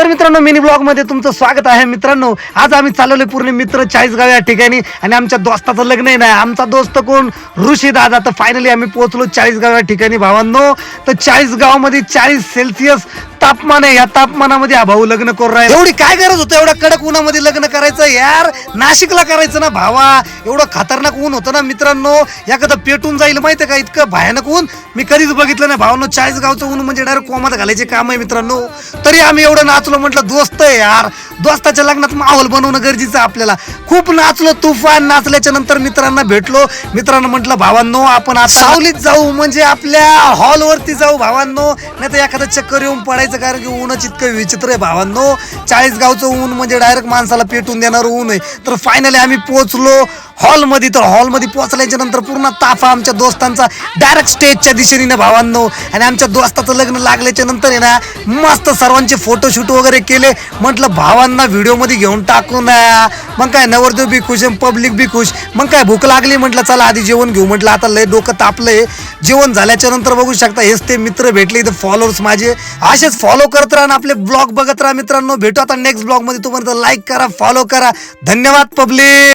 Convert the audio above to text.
तर मित्रांनो मिनी ब्लॉगमध्ये तुमचं स्वागत आहे. मित्रांनो आज आम्ही चालवले पूर्ण मित्र चाळीसगाव या ठिकाणी आणि आमच्या दोस्ताचं लग्न आहे ना. आमचा दोस्त कोण? ऋषी दादा. तर फायनली आम्ही पोहोचलो चाळीसगाव या ठिकाणी भावांनो. तर चाळीसगावमध्ये चाळीस सेल्सिअस तापमान आहे. या तापमानामध्ये हा भाऊ लग्न करू राहिला. एवढी काय गरज होतं? एवढ्या कडक उन्हामध्ये लग्न करायचं यार? नाशिकला करायचं ना भावा? एवढं खतरनाक ऊन होतं ना मित्रांनो. एखादं पेटून जाईल माहितीये का? इतकं भयानक ऊन. मी कधीच बघितलं नाही भावांनो. चाळीस गावचं ऊन म्हणजे डायरेक्ट कोमात घालायचे काम आहे मित्रांनो. तरी आम्ही एवढं नाचलो म्हटलं दोस्त आहे यार. दोस्ताच्या लग्नात माहोल बनवणं गरजेचं आपल्याला. खूप नाचलो तुफान नाचल्याच्या नंतर मित्रांना भेटलो. मित्रांना म्हटलं भावांनो आपण आज सावलीत जाऊ म्हणजे आपल्या हॉलवरती जाऊ भावांनो. नाही तर एखादा चक्कर येऊन पडायचं कारण की ऊनच इतकं विचित्र आहे भावांनो. चाळीस गावचं ऊन म्हणजे डायरेक्ट माणसाला पेटून देणार ऊन आहे. तर फायनली आम्ही पोहोचलो. हॉलमध्ये तर हॉलमध्ये पोहोचल्याच्या नंतर पूर्ण ताफा आमच्या दोस्तांचा डायरेक्ट स्टेजच्या दिशेने ना भावांनो. आणि आमच्या दोस्ताचं लग्न लागल्याच्या नंतर आहे ना मस्त सर्वांचे फोटोशूट वगैरे केले. म्हटलं भावांना व्हिडिओमध्ये घेऊन टाकू ना. मग काय नवरदेव बी खुश पब्लिक बी खुश. मग काय भूक लागली म्हटलं चला आधी जेवण घेऊ. म्हटलं आता लय डोकं तापलंय. जेवण झाल्याच्यानंतर बघू शकता हेच ते मित्र भेटले इथं फॉलोअर्स माझे. असेच फॉलो करत राहा आपले ब्लॉग बघत राहा मित्रांनो. भेटू आता नेक्स्ट ब्लॉगमध्ये तोपर्यंत लाईक करा फॉलो करा. धन्यवाद पब्लिक!